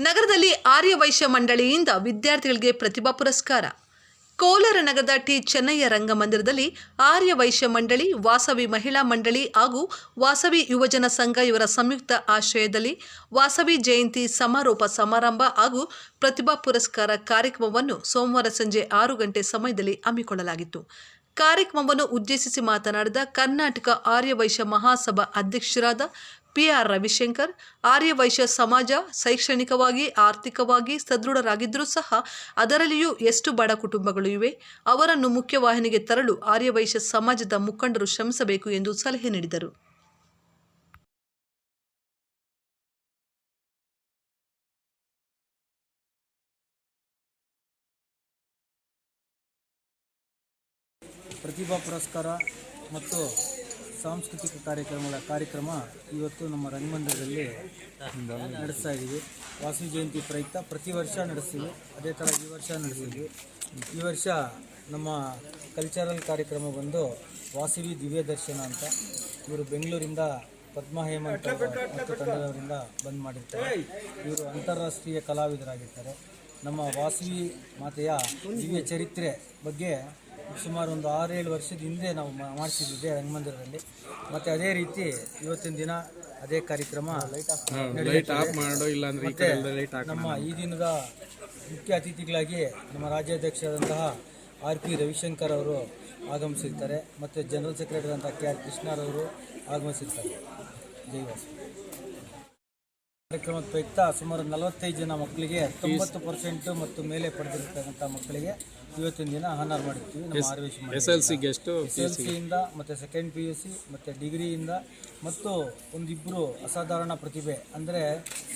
ನಗರದಲ್ಲಿ ಆರ್ಯ ವೈಶ್ಯ ಮಂಡಳಿಯಿಂದ ವಿದ್ಯಾರ್ಥಿಗಳಿಗೆ ಪ್ರತಿಭಾ ಪುರಸ್ಕಾರ. ಕೋಲಾರ ನಗರದ ಟಿ. ಚೆನ್ನಯ್ಯ ರಂಗಮಂದಿರದಲ್ಲಿ ಆರ್ಯ ವೈಶ್ಯ ಮಂಡಳಿ, ವಾಸವಿ ಮಹಿಳಾ ಮಂಡಳಿ ಹಾಗೂ ವಾಸವಿ ಯುವಜನ ಸಂಘ ಇವರ ಸಂಯುಕ್ತ ಆಶ್ರಯದಲ್ಲಿ ವಾಸವಿ ಜಯಂತಿ ಸಮಾರೋಪ ಸಮಾರಂಭ ಹಾಗೂ ಪ್ರತಿಭಾ ಪುರಸ್ಕಾರ ಕಾರ್ಯಕ್ರಮವನ್ನು ಸೋಮವಾರ ಸಂಜೆ ಆರು ಗಂಟೆ ಸಮಯದಲ್ಲಿ ಹಮ್ಮಿಕೊಳ್ಳಲಾಗಿತ್ತು. ಕಾರ್ಯಕ್ರಮವನ್ನು ಉದ್ದೇಶಿಸಿ ಮಾತನಾಡಿದ ಕರ್ನಾಟಕ ಆರ್ಯವೈಶ್ಯ ಮಹಾಸಭಾ ಅಧ್ಯಕ್ಷರಾದ ಪಿಆರ್ ರವಿಶಂಕರ್ ಆರ್ಯ ವೈಶ್ಯ ಸಮಾಜ ಶೈಕ್ಷಣಿಕವಾಗಿ, ಆರ್ಥಿಕವಾಗಿ ಸದೃಢರಾಗಿದ್ದರೂ ಸಹ ಅದರಲ್ಲಿಯೂ ಎಷ್ಟು ಬಡ ಕುಟುಂಬಗಳು ಇವೆ? ಅವರನ್ನು ಮುಖ್ಯವಾಹಿನಿಗೆ ತರಲು ಆರ್ಯ ವೈಶ್ಯ ಸಮಾಜದ ಮುಖಂಡರು ಶ್ರಮಿಸಬೇಕು ಎಂದು ಸಲಹೆ ನೀಡಿದರು. ಪ್ರತಿಭಾ ಪುರಸ್ಕಾರ ಮತ್ತು ಸಾಂಸ್ಕೃತಿಕ ಕಾರ್ಯಕ್ರಮಗಳ ಕಾರ್ಯಕ್ರಮ ಇವತ್ತು ನಮ್ಮ ರಂಗಮಂದಿರದಲ್ಲಿ ನಡೆಸ್ತಾ ಇದ್ದೀವಿ. ವಾಸವಿ ಜಯಂತಿ ಪ್ರಯುಕ್ತ ಪ್ರತಿ ವರ್ಷ ನಡೆಸ್ತೀವಿ. ಅದೇ ಥರ ಈ ವರ್ಷ ನಡೆಸಿದ್ವಿ ಈ ವರ್ಷ ನಮ್ಮ ಕಲ್ಚರಲ್ ಕಾರ್ಯಕ್ರಮ ಬಂದು ವಾಸವಿ ದಿವ್ಯ ದರ್ಶನ ಅಂತ ಇವರು ಬೆಂಗಳೂರಿಂದ ಪದ್ಮ ಹೇಮಂತ್ ಮತ್ತು ತಂಡದವರಿಂದ ಬಂದ್ ಮಾಡಿರ್ತಾರೆ. ಇವರು ಅಂತಾರಾಷ್ಟ್ರೀಯ ಕಲಾವಿದರಾಗಿರ್ತಾರೆ. ನಮ್ಮ ವಾಸವಿ ಮಾತೆಯ ದಿವ್ಯ ಚರಿತ್ರೆ ಬಗ್ಗೆ ಸುಮಾರು ಒಂದು ಆರೇಳು ವರ್ಷದ ಹಿಂದೆ ನಾವು ಮಾಡಿಸಿದ್ದೆ ರಂಗಮಂದಿರದಲ್ಲಿ. ಮತ್ತು ಅದೇ ರೀತಿ ಇವತ್ತಿನ ದಿನ ಅದೇ ಕಾರ್ಯಕ್ರಮ ಲೈಟ್ ಲೈಟ್ ಇಲ್ಲ ನಮ್ಮ ಈ ದಿನದ ಮುಖ್ಯ ಅತಿಥಿಗಳಾಗಿ ನಮ್ಮ ರಾಜ್ಯಾಧ್ಯಕ್ಷರಾದಂತಹ ಆರ್ ಪಿ ರವಿಶಂಕರ್ ಅವರು ಆಗಮಿಸಿರ್ತಾರೆ. ಮತ್ತು ಜನರಲ್ ಸೆಕ್ರೆಟರಿ ಅಂತ ಕೆ ಆರ್ ಕೃಷ್ಣರವರು ಆಗಮಿಸಿರ್ತಾರೆ. ಜೈವಾಸ ಕಾರ್ಯಕ್ರಮದ ಪ್ರಯುಕ್ತ ಸುಮಾರು ನಲವತ್ತೈದು ಜನ ಮಕ್ಕಳಿಗೆ ತೊಂಬತ್ತು ಪರ್ಸೆಂಟ್ ಮತ್ತು ಮೇಲೆ ಪಡೆದಿರ್ತಕ್ಕಂಥ ಮಕ್ಕಳಿಗೆ ಇವತ್ತಿನ ದಿನ ಹನರ್ ಮಾಡಿರ್ತೀವಿ. ನಮ್ಮ ಆರ್ವೇಶ್ ಎಸ್ ಎಲ್ ಸಿ ಎಷ್ಟು ಎಸ್ ಎಲ್ ಸಿಯಿಂದ ಮತ್ತು ಸೆಕೆಂಡ್ ಪಿ ಯು ಸಿ ಮತ್ತು ಡಿಗ್ರಿಯಿಂದ ಮತ್ತು ಒಂದಿಬ್ಬರು ಅಸಾಧಾರಣ ಪ್ರತಿಭೆ. ಅಂದರೆ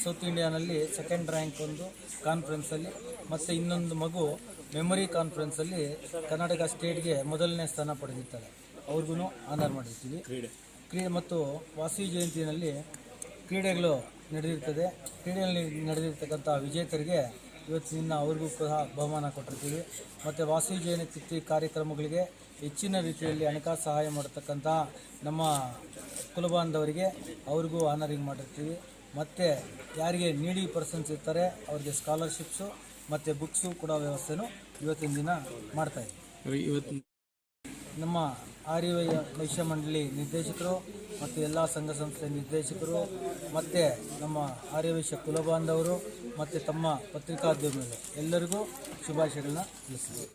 ಸೌತ್ ಇಂಡಿಯಾನಲ್ಲಿ ಸೆಕೆಂಡ್ ರ್ಯಾಂಕ್ ಒಂದು ಕಾನ್ಫರೆನ್ಸಲ್ಲಿ ಮತ್ತು ಇನ್ನೊಂದು ಮಗು ಮೆಮೊರಿ ಕಾನ್ಫರೆನ್ಸಲ್ಲಿ ಕರ್ನಾಟಕ ಸ್ಟೇಟ್ಗೆ ಮೊದಲನೇ ಸ್ಥಾನ ಪಡೆದಿರ್ತಾರೆ ಅವ್ರಿಗೂ ಆನರ್ ಮಾಡಿರ್ತೀವಿ. ಕ್ರೀಡೆ. ಮತ್ತು ವಾಸವಿ ಜಯಂತಿಯಲ್ಲಿ ಕ್ರೀಡೆಗಳು ನಡೆದಿರ್ತದೆ. ಕ್ರೀಡೆಯಲ್ಲಿ ನಡೆದಿರ್ತಕ್ಕಂಥ ವಿಜೇತರಿಗೆ ಇವತ್ತಿನ ಅವ್ರಿಗೂ ಕೂಡ ಬಹುಮಾನ ಕೊಟ್ಟಿರ್ತೀವಿ. ಮತ್ತು ವಾಸವಿ ಜಯಂತಿ ಕಾರ್ಯಕ್ರಮಗಳಿಗೆ ಹೆಚ್ಚಿನ ರೀತಿಯಲ್ಲಿ ಹಣಕಾಸು ಸಹಾಯ ಮಾಡತಕ್ಕಂಥ ನಮ್ಮ ಕುಲಬಾಂಧವರಿಗೆ ಅವ್ರಿಗೂ ಆನರಿಂಗ್ ಮಾಡಿರ್ತೀವಿ. ಮತ್ತು ಯಾರಿಗೆ ನೀಡಿ ಪರ್ಸನ್ಸ್ ಇರ್ತಾರೆ ಅವ್ರಿಗೆ ಸ್ಕಾಲರ್ಶಿಪ್ಸು ಮತ್ತು ಬುಕ್ಸು ಕೂಡ ವ್ಯವಸ್ಥೆನೂ ಇವತ್ತಿನ ದಿನ ಮಾಡ್ತಾಯಿದ್ದೀವಿ ಇವತ್ತು ನಮ್ಮ ಆರ್ಯ ವೈಶ್ಯ ಮಂಡಳಿ ನಿರ್ದೇಶಕರು ಮತ್ತು ಎಲ್ಲ ಸಂಘ ಸಂಸ್ಥೆ ನಿರ್ದೇಶಕರು ಮತ್ತು ನಮ್ಮ ಆರ್ಯ ವೈಶ್ಯ ಕುಲಬಾಂಧವರು ಮತ್ತು ತಮ್ಮ ಪತ್ರಿಕಾದ್ಯಮಿಗಳು ಎಲ್ಲರಿಗೂ ಶುಭಾಶಯಗಳನ್ನ ತಿಳಿಸಿದೆ